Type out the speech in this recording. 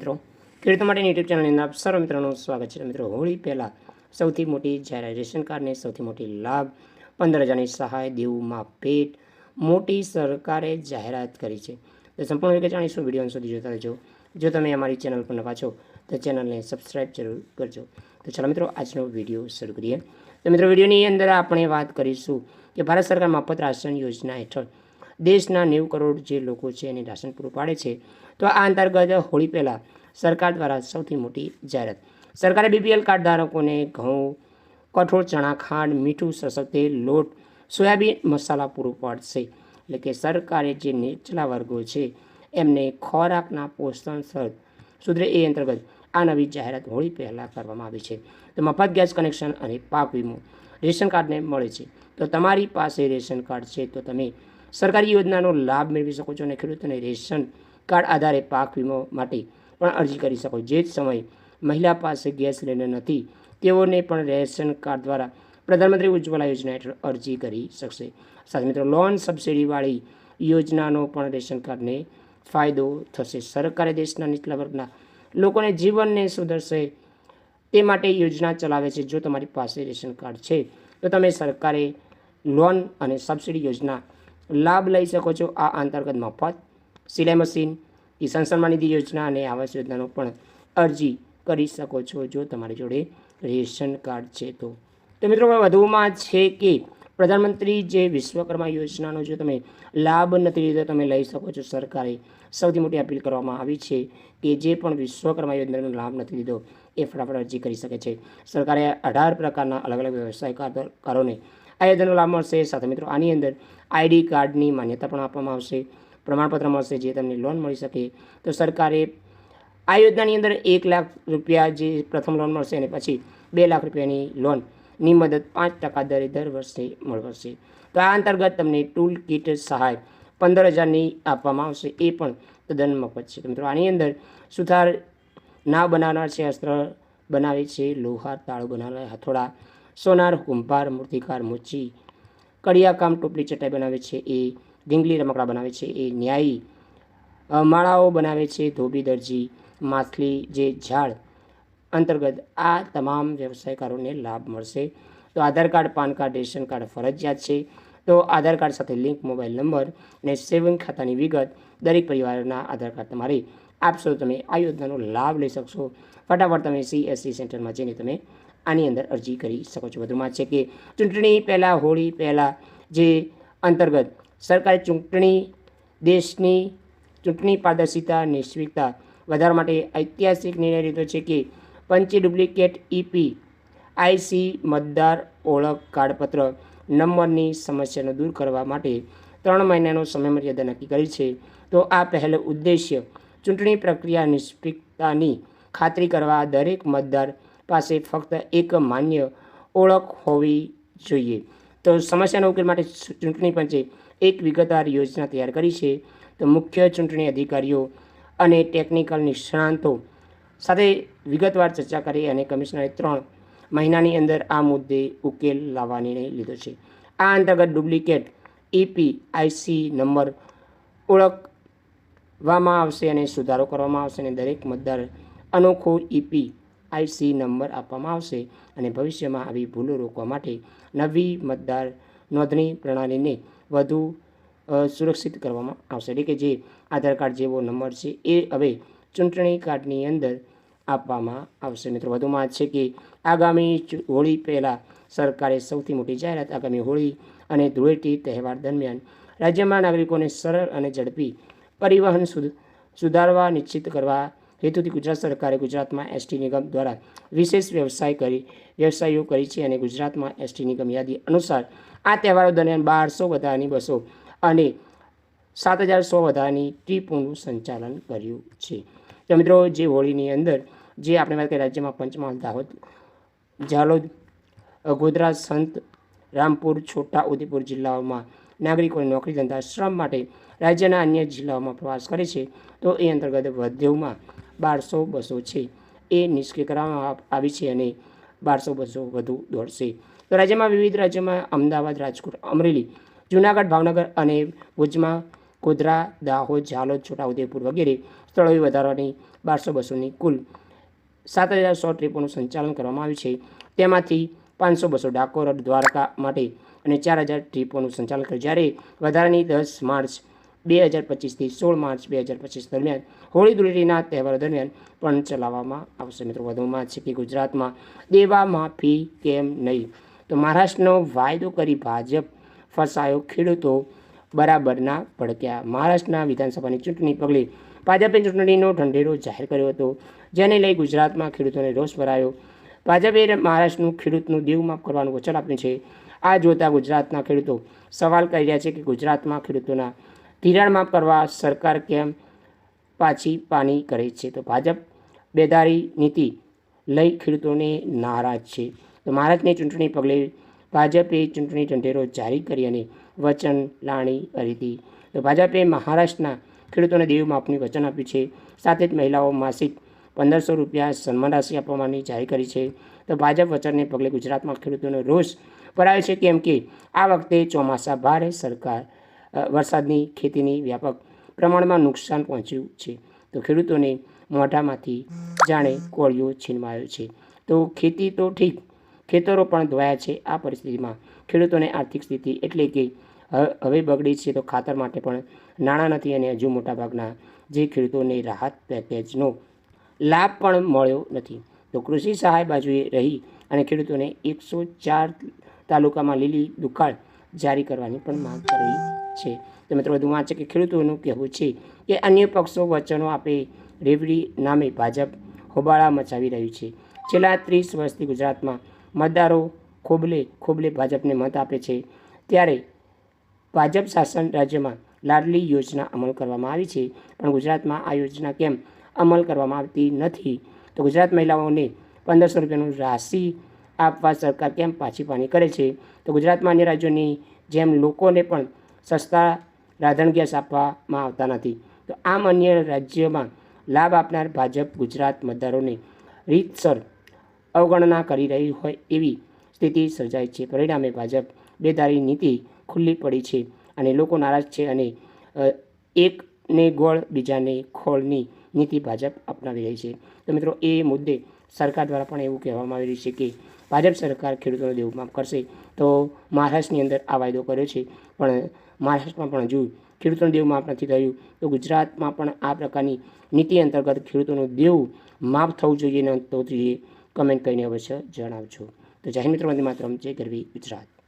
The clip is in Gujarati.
મિત્રો. ખેડૂતો માટેની યુટ્યુબ ચેનલની અંદર સર્વ મિત્રોનું સ્વાગત છે. મિત્રો, હોળી પહેલાં સૌથી મોટી જ્યારે રેશન કાર્ડને સૌથી મોટી લાભ પંદર હજારની સહાય દેવુંમાં ભેટ મોટી સરકારે જાહેરાત કરી છે. તો સંપૂર્ણ રીતે જાણીશું વીડિયો સુધી જોતા રહેજો. જો તમે અમારી ચેનલ પર નવા છો તો ચેનલને સબસ્ક્રાઈબ જરૂર કરજો. તો ચાલો મિત્રો, આજનો વીડિયો શરૂ કરીએ. તો મિત્રો, વિડીયોની અંદર આપણે વાત કરીશું કે ભારત સરકાર મફત રાશન યોજના હેઠળ દેશના નેવું કરોડ જે લોકો છે એને રાશન પૂરું પાડે છે, તો આ અંતર્ગત હોળી પહેલાં સરકાર દ્વારા સૌથી મોટી જાહેરાત. સરકારે બીપીએલ કાર્ડ ધારકોને ઘઉં, કઠોળ, ચણા, ખાંડ, મીઠું સરસવ લોટ, સોયાબીન, મસાલા પૂરું પાડશે. એટલે કે સરકારે જે નીચલા વર્ગો છે એમને ખોરાકના પોષણ સ્તર સુધરે એ અંતર્ગત આ નવી જાહેરાત હોળી પહેલાં કરવામાં આવી છે. તો મફત ગેસ કનેક્શન અને પાક વીમો રેશન કાર્ડને મળે છે. તો તમારી પાસે રેશન કાર્ડ છે તો તમે સરકારી યોજનાનો લાભ મેળવી શકો છો અને ખેડૂતોને રેશન કાર્ડ આધારે પાક વીમો માટે પણ અરજી કરી શકો જે જ સમયે મહિલા પાસે ગેસ સિલિન્ડર નથી, તેઓને પણ રેશન કાર્ડ દ્વારા પ્રધાનમંત્રી ઉજ્જવલા યોજના હેઠળ અરજી કરી શકશે. સાથે મિત્રો, લોન સબસિડીવાળી યોજનાનો પણ રેશન કાર્ડને ફાયદો થશે. સરકારે દેશના નીચલા વર્ગના લોકોને જીવનને સુધરશે તે માટે યોજના ચલાવે છે. જો તમારી પાસે રેશન કાર્ડ છે, તો તમે સરકારે લોન અને સબસિડી યોજના લાભ લઈ શકો છો આ અંતર્ગત મફત સિલાઈ મશીન, કિસાન સન્માન નિધિ યોજના અને આવાસ યોજનાનો પણ અરજી કરી શકો છો જો તમારી જોડે રેશન કાર્ડ છે તો. તો મિત્રો વધુમાં છે કે પ્રધાનમંત્રી જે વિશ્વકર્મા યોજનાનો જો તમે લાભ નથી લીધો, તમે લઈ શકો છો સરકારે સૌથી મોટી અપીલ કરવામાં આવી છે કે જે પણ વિશ્વકર્મા યોજનાનો લાભ નથી લીધો એ ફટાફટ અરજી કરી શકે છે. સરકારે અઢાર પ્રકારના અલગ અલગ વ્યવસાયકારોને આ યોજનાનો લાભ મળશે. સાથે મિત્રો, આની અંદર આઈડી કાર્ડની માન્યતા પણ આપવામાં આવશે. પ્રમાણપત્ર મળશે જે તમને લોન મળી શકે. તો સરકારે આ યોજનાની અંદર એક લાખ રૂપિયા જે પ્રથમ લોન મળશે અને પછી બે લાખ રૂપિયાની લોનની મદદ પાંચ ટકા દરે દર વર્ષે મળશે. તો આ અંતર્ગત તમને ટૂલ કિટ સહાય પંદર હજારની આપવામાં આવશે. એ પણ તદ્દન મફત છે. મિત્રો, આની અંદર સુથાર ના બનાવનાર છે, અસ્ત્ર બનાવે છે, લોહાર, તાળો બનાવનાર હથોડા સોનાર, કુંભાર, મૂર્તિકાર, મોચી, કડિયાકામ, ટોપલી ચટાઈ બનાવે છે એ, ઢીંગલી રમકડા બનાવે છે એ, ન્યાયી માળાઓ બનાવે છે, ધોબી, દરજી, માછલી, જે ઝાડ અંતર્ગત આ તમામ વ્યવસાયકારોને લાભ મળશે. તો Aadhaar card, PAN card, ration card ફરજિયાત છે. તો આધાર કાર્ડ સાથે લિંક, મોબાઈલ નંબર અને સેવિંગ ખાતાની વિગત દરેક પરિવારના આધાર કાર્ડ તમારે આપશો. તમે આ યોજનાનો લાભ લઈ શકશો. ફટાફટ તમે સીએસસી સેન્ટરમાં જઈને તમે આની અંદર અરજી કરી શકો છો. વધુમાં છે કે ચૂંટણી પહેલાં, હોળી પહેલાં જે અંતર્ગત સરકારે ચૂંટણી, દેશની ચૂંટણી પારદર્શિતા નિશ્ચિતતા વધારવા માટે ઐતિહાસિક નિર્ણય લીધો છે કે પંચી ડુપ્લિકેટ ઇપી આઈસી મતદાર ઓળખ કાર્ડપત્ર નંબરની સમસ્યાને દૂર કરવા માટે ત્રણ મહિનાનો સમયમર્યાદા નક્કી કરી છે. તો આ પહેલો ઉદ્દેશ્ય ચૂંટણી પ્રક્રિયા નિષ્પક્ષતાની ખાતરી કરવા દરેક મતદાર પાસે ફક્ત એક માન્ય ઓળખ હોવી જોઈએ. તો સમસ્યાના ઉકેલ માટે ચૂંટણી પંચે એક વિગતવાર યોજના તૈયાર કરી છે. તો મુખ્ય ચૂંટણી અધિકારીઓ અને ટેકનિકલ નિષ્ણાંતો સાથે વિગતવાર ચર્ચા કરી અને કમિશનરે ત્રણ મહિનાની અંદર આ મુદ્દે ઉકેલ લાવવા નિર્ણય લીધો છે. આ અંતર્ગત ડુપ્લિકેટ ઇપી આઈસી નંબર ઓળખવામાં આવશે અને સુધારો કરવામાં આવશે અને દરેક મતદાર અનોખો ઇપી આઈસી નંબર આપવામાં આવશે અને ભવિષ્યમાં આવી ભૂલો રોકવા માટે નવી મતદાર નોંધણી પ્રણાલીને વધુ સુરક્ષિત કરવામાં આવશે. એટલે કે જે આધાર કાર્ડ જેવો નંબર છે એ હવે ચૂંટણી કાર્ડની અંદર આપવામાં આવશે. મિત્રો, વધુમાં છે કે આગામી હોળી પહેલાં સરકારે સૌથી મોટી જાહેરાત આગામી હોળી અને ધૂળેટી તહેવાર દરમિયાન રાજ્યમાં નાગરિકોને સરળ અને ઝડપી પરિવહન સુધ, સુધારવા નિશ્ચિત કરવા હેતુથી ગુજરાત સરકારે ગુજરાતમાં એસટી નિગમ દ્વારા વિશેષ વ્યવસાય કરી, વ્યવસાયો કરી છે અને ગુજરાતમાં એસટી નિગમ યાદી અનુસાર આ તહેવારો દરમિયાન બારસો વધારાની બસો અને સાત હજાર સો વધારાની ટ્રીપોનું સંચાલન કર્યું છે. તો મિત્રો, જે હોળીની અંદર જે આપણે વાત કરીએ રાજ્યમાં પંચમહાલ, દાહોદ, ઝાલોદ, ગોધરા, સંત, રામપુર, છોટા, ઉદેપુર જિલ્લાઓમાં નાગરિકોને નોકરી ધંધા, શ્રમ માટે રાજ્યના અન્ય જિલ્લાઓમાં પ્રવાસ કરે છે. તો એ અંતર્ગત વધુમાં બારસો બસો છે. એ નિષ્ક્રિય કરવામાં આવ- છે અને બારસો બસો વધુ દોડશે. તો રાજ્યમાં વિવિધ રાજ્યોમાં અમદાવાદ, રાજકોટ, અમરેલી, જૂનાગઢ, ભાવનગર અને ભુજમાં ગોધરા, દાહોદ, ઝાલોદ, છોટાઉદેપુર વગેરે સ્થળોએ વધારવાની બારસો બસોની કુલ સાત હજાર સો ટ્રીપોનું સંચાલન કરવામાં આવ્યું છે. તેમાંથી પાંચસો બસો ડાકોર, દ્વારકા માટે અને ચાર હજાર ટ્રીપોનું સંચાલન કર્યું. જ્યારે વધારાની દસ માર્ચ બે હજાર પચીસથી સોળ માર્ચ બે હજાર પચીસ દરમિયાન હોળી ધૂળેટીના તહેવારો દરમિયાન પણ ચલાવવામાં આવશે. મિત્રો, વધુમાં છે કે ગુજરાતમાં દેવા માફી કેમ નહીં? તો મહારાષ્ટ્રનો વાયદો કરી ભાજપ ફસાયો, ખેડૂતો બરાબરના ભડક્યા. મહારાષ્ટ્રના વિધાનસભાની ચૂંટણી પગલે ભાજપે ચૂંટણીનો ઢંઢેરો જાહેર કર્યો હતો, જેને લઈ ગુજરાતમાં ખેડૂતોને રોષ ભરાયો ભાજપે મહારાષ્ટ્રનું ખેડૂતનું દેવ માફ કરવાનું વચન આપ્યું છે. આ જોતા ગુજરાતના ખેડૂતો સવાલ કરી રહ્યા છે કે ગુજરાતમાં ખેડૂતોના ધિરાણ માફ કરવા સરકાર કેમ પાછી પાની કરે છે? તો ભાજપ બેદારી નીતિ લઈ ખેડૂતોને નારાજ છે. તો મહારાજને ચૂંટણી પગલે ભાજપે ચૂંટણી ઢંઢેરો જારી કરી અને વચન લાણી કરી હતી. તો ભાજપે મહારાષ્ટ્રના ખેડૂતોને દેવ માપનું વચન આપ્યું છે. સાથે જ મહિલાઓ માસિક પંદરસો રૂપિયા સન્માન રાશિ આપવાની જાહેર કરી છે. તો ભાજપ વચનને પગલે ગુજરાતમાં ખેડૂતોનો રોષ ભરાયો છે. કેમ કે આ વખતે ચોમાસા ભારે સરકાર વરસાદની ખેતીની વ્યાપક પ્રમાણમાં નુકસાન પહોંચ્યું છે. તો ખેડૂતોને મોઢામાંથી જાણે કોળિયો છીનવાયો છે. તો ખેતી તો ઠીક, ખેતરો પણ ધોયા છે. આ પરિસ્થિતિમાં ખેડૂતોને આર્થિક સ્થિતિ એટલે કે હવે બગડી છે તો ખાતર માટે પણ નાણાં નથી અને હજુ મોટાભાગના જે ખેડૂતોને રાહત પેકેજનો લાભ પણ મળ્યો નથી. તો કૃષિ સહાય બાજુએ રહી અને ખેડૂતોને એકસો ચાર તાલુકામાં લીલી દુકાળ જારી કરવાની પણ માંગ કરી છે. તો મિત્રો, વધુ વાંચે કે ખેડૂતોનું કહેવું છે કે અન્ય પક્ષો વચનો આપે રેવડી નામે ભાજપ હોબાળા મચાવી રહ્યું છે. છેલ્લા ત્રીસ વર્ષથી ગુજરાતમાં મતદારો ખોબલે ખોબલે ભાજપને મત આપે છે. ત્યારે ભાજપ શાસન રાજ્યમાં લાડલી યોજના અમલ કરવામાં આવી છે. પણ ગુજરાતમાં આ યોજના કેમ અમલ કરવામાં આવતી નથી? તો ગુજરાત મહિલાઓને પંદરસો રૂપિયાનું રાશિ આપવા સરકાર કેમ પાછી પાની કરે છે? તો ગુજરાતમાં અન્ય રાજ્યોની જેમ લોકોને પણ સસ્તા રાંધણ ગેસ આપવામાં આવતા નથી. તો આમ અન્ય રાજ્યોમાં લાભ આપનાર ભાજપ ગુજરાત મતદારોને રીતસર અવગણના કરી રહી હોય એવી સ્થિતિ સર્જાય છે. પરિણામે ભાજપ બેદારી નીતિ ખુલ્લી પડી છે અને લોકો નારાજ છે અને એકને ગોળ, બીજાને ખોળની નીતિ ભાજપ અપનાવી રહી છે. તો મિત્રો, એ મુદ્દે સરકાર દ્વારા પણ એવું કહેવામાં આવી રહ્યું છે કે ભાજપ સરકાર ખેડૂતોને દેવું કરશે. તો મહારાષ્ટ્રની અંદર આ વાયદો કર્યો છે. પણ મહારાષ્ટ્રમાં પણ હજુ ખેડૂતોનું દેવું માફ નથી થયું, તો ગુજરાતમાં પણ આ પ્રકારની નીતિ અંતર્ગત ખેડૂતોનું દેવું માફ થવું જોઈએ. ન થવું જોઈએ કમેન્ટ કરીને અવશ્ય જણાવજો. તો જાહેર મિત્રો, વંદે માત્ર જય ગરવી ગુજરાત.